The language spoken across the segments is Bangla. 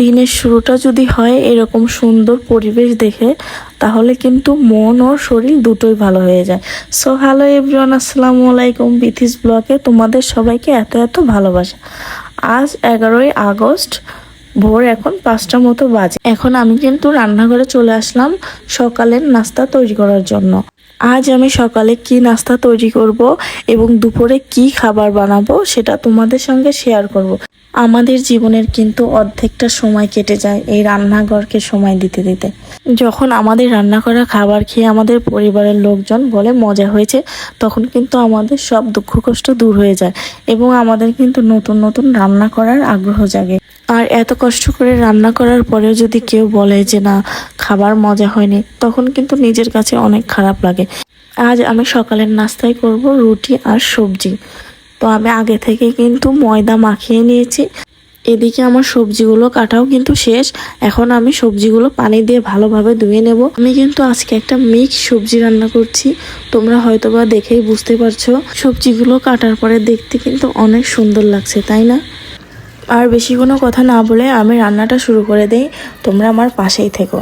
দিনের শুরুটা যদি হয় এরকম সুন্দর পরিবেশ দেখে, তাহলে কিন্তু মন ও শরীর দুটোই ভালো হয়ে যায়। সো হ্যালো এভরিওয়ান আসসালামু আলাইকুম, বিথিস ব্লগে তোমাদের সবাইকে এত এত ভালোবাসা। আজ এগারোই আগস্ট, ভোর এখন পাঁচটা মতো বাজে। এখন আমি কিন্তু রান্নাঘরে চলে আসলাম সকালের নাস্তা তৈরি করার জন্য। আজ আমি সকালে কি নাস্তা তৈরি করব এবং দুপুরে কি খাবার বানাবো সেটা তোমাদের সঙ্গে শেয়ার করব। আমাদের জীবনের কিন্তু অর্ধেকটা সময় কেটে যায় এই রান্নাঘরকে সময় দিতে দিতে। যখন আমাদের রান্না করা খাবার খেয়ে আমাদের পরিবারের লোকজন বলে মজা হয়েছে, তখন কিন্তু আমাদের সব দুঃখ কষ্ট দূর হয়ে যায় এবং আমাদের কিন্তু নতুন নতুন রান্না করার আগ্রহ জাগে। আর এত কষ্ট করে রান্না করার পরেও যদি কেউ বলে যে না, খাবার মজা হয়নি, তখন কিন্তু নিজের কাছে অনেক খারাপ লাগে। আজ আমি সকালের নাস্তায় করব রুটি আর সবজি। তো আমি আগে থেকে কিন্তু ময়দা মাখিয়ে নিয়েছি। এদিকে আমার সবজিগুলো কাটাও কিন্তু শেষ। এখন আমি সবজিগুলো পানি দিয়ে ভালোভাবে ধুয়ে নেব। আমি কিন্তু আজকে একটা মিক্স সবজি রান্না করছি। তোমরা হয়তোবা দেখেই বুঝতে পারছ, সবজিগুলো কাটার পরে দেখতে কিন্তু অনেক সুন্দর লাগছে, তাই না? আর বেশি কোনো কথা না বলে আমি রান্নাটা শুরু করে দেই। তোমরা আমার পাশেই থেকো।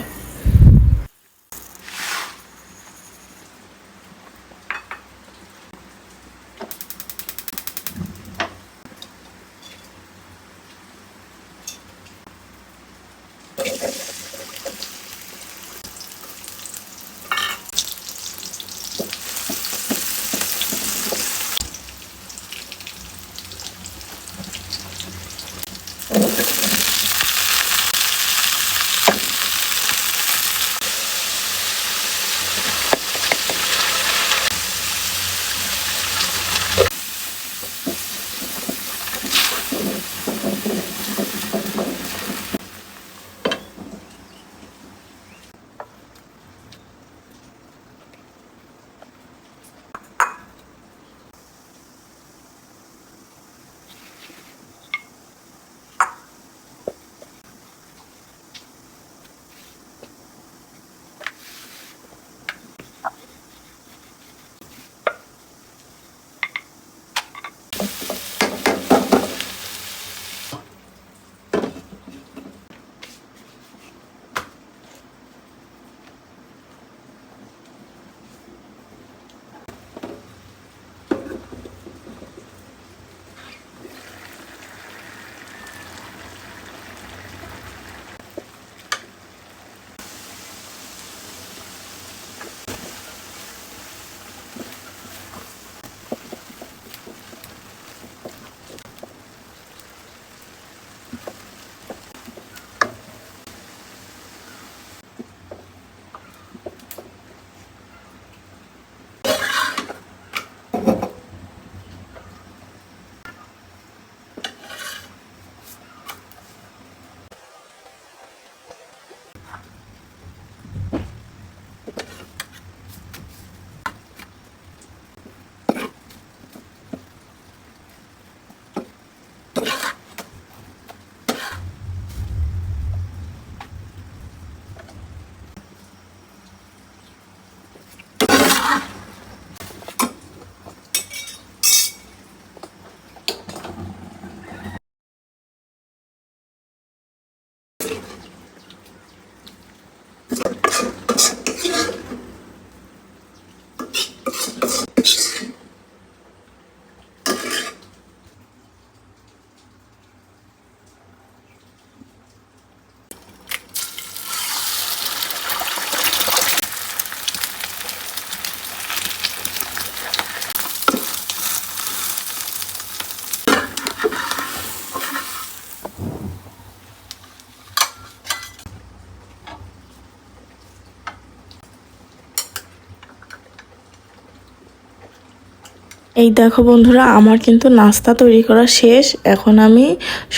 এই দেখো বন্ধুরা, আমার কিন্তু নাস্তা তৈরি করা শেষ। এখন আমি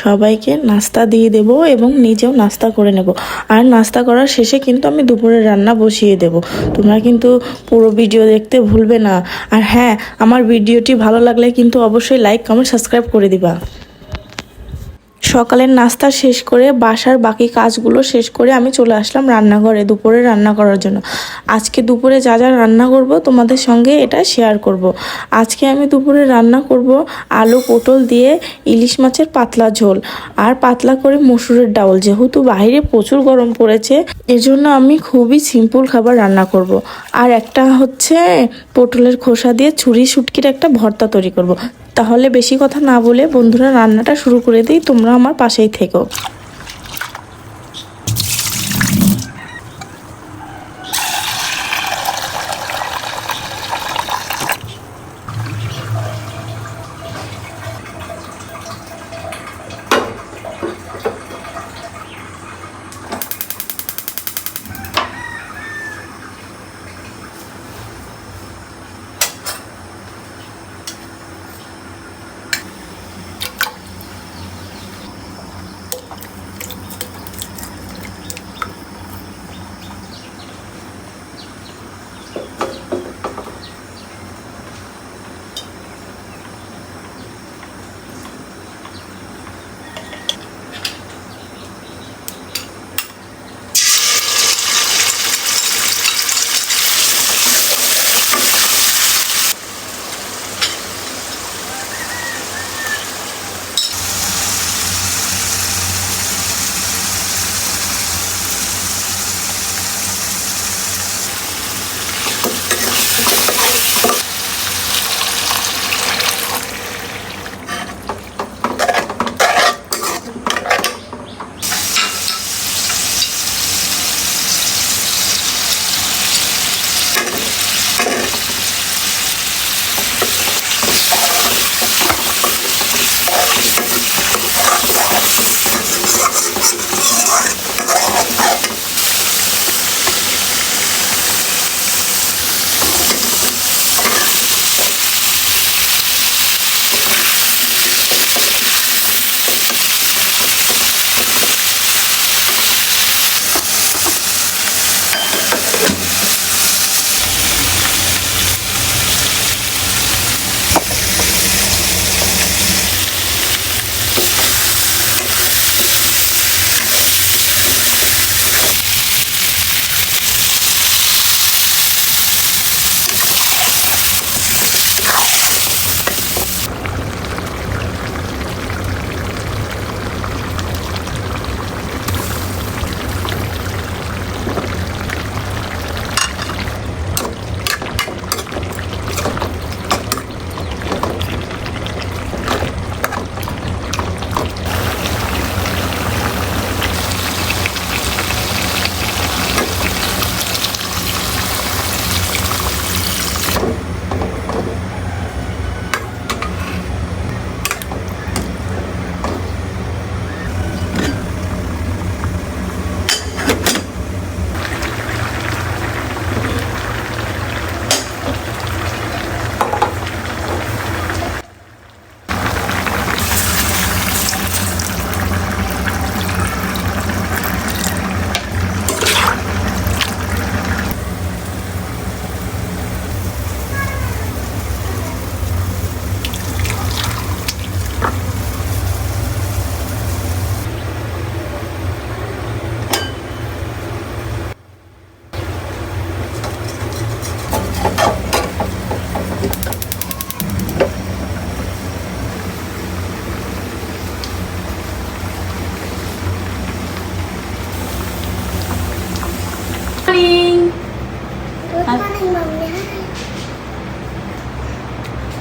সবাইকে নাস্তা দিয়ে দেব এবং নিজেও নাস্তা করে নেব। আর নাস্তা করার শেষে কিন্তু আমি দুপুরের রান্না বসিয়ে দেব। তোমরা কিন্তু পুরো ভিডিও দেখতে ভুলবে না। আর হ্যাঁ আমার ভিডিওটি ভালো লাগলে কিন্তু অবশ্যই লাইক কমেন্ট সাবস্ক্রাইব করে দিবা। সকালের নাস্তা শেষ করে বাসার বাকি কাজগুলো শেষ করে আমি চলে আসলাম রান্নাঘরে দুপুরে রান্না করার জন্য আজকে দুপুরে যা যা রান্না করব তোমাদের সঙ্গে এটা শেয়ার করব। আজকে আমি দুপুরে রান্না করব আলু পটল দিয়ে ইলিশ মাছের পাতলা ঝোল আর পাতলা করে মসুরের ডাউল যেহেতু বাইরে প্রচুর গরম পড়েছে, এজন্য আমি খুবই সিম্পল খাবার রান্না করব। আর একটা হচ্ছে পটলের খোসা দিয়ে ছুরি, শুটকির একটা ভর্তা তৈরি করব। তাহলে বেশি কথা না বলে বন্ধুরা রান্নাটা শুরু করে দিই তোমরা আমার পাশেই থেকো।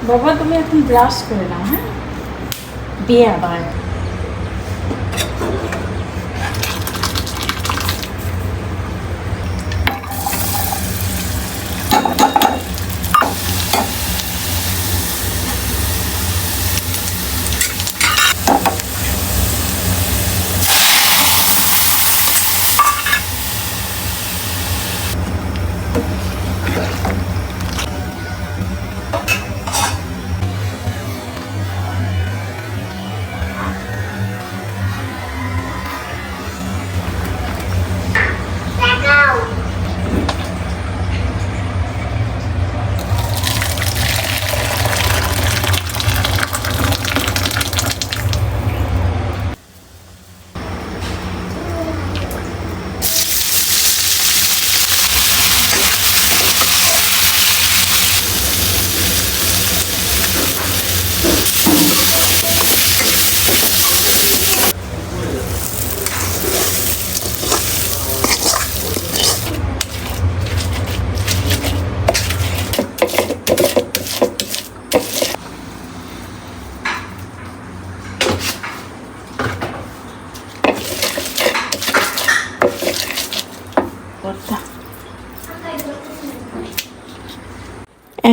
বাবা তুমি এখন ব্রাশ করে নাও হ্যাঁ বিয়ে আবার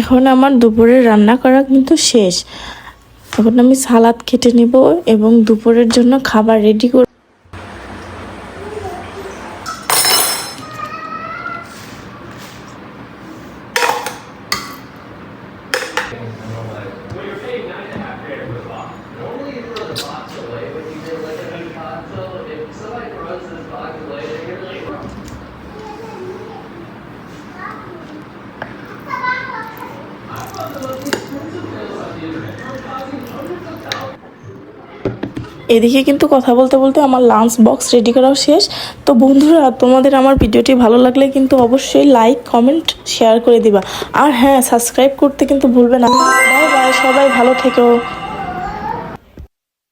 এখন আমার দুপুরের রান্না করা কিন্তু শেষ। এখন আমি সালাদ কেটে নিব এবং দুপুরের জন্য খাবার রেডি করে এদিকে কিন্তু কথা বলতে বলতে আমার লাঞ্চ বক্স রেডি করাও শেষ। তো বন্ধুরা, তোমাদের আমার ভিডিওটি ভালো লাগলে কিন্তু অবশ্যই লাইক কমেন্ট শেয়ার করে দিবা। আর হ্যাঁ সাবস্ক্রাইব করতে কিন্তু ভুলবে না। বাই বাই সবাই ভালো থেকো।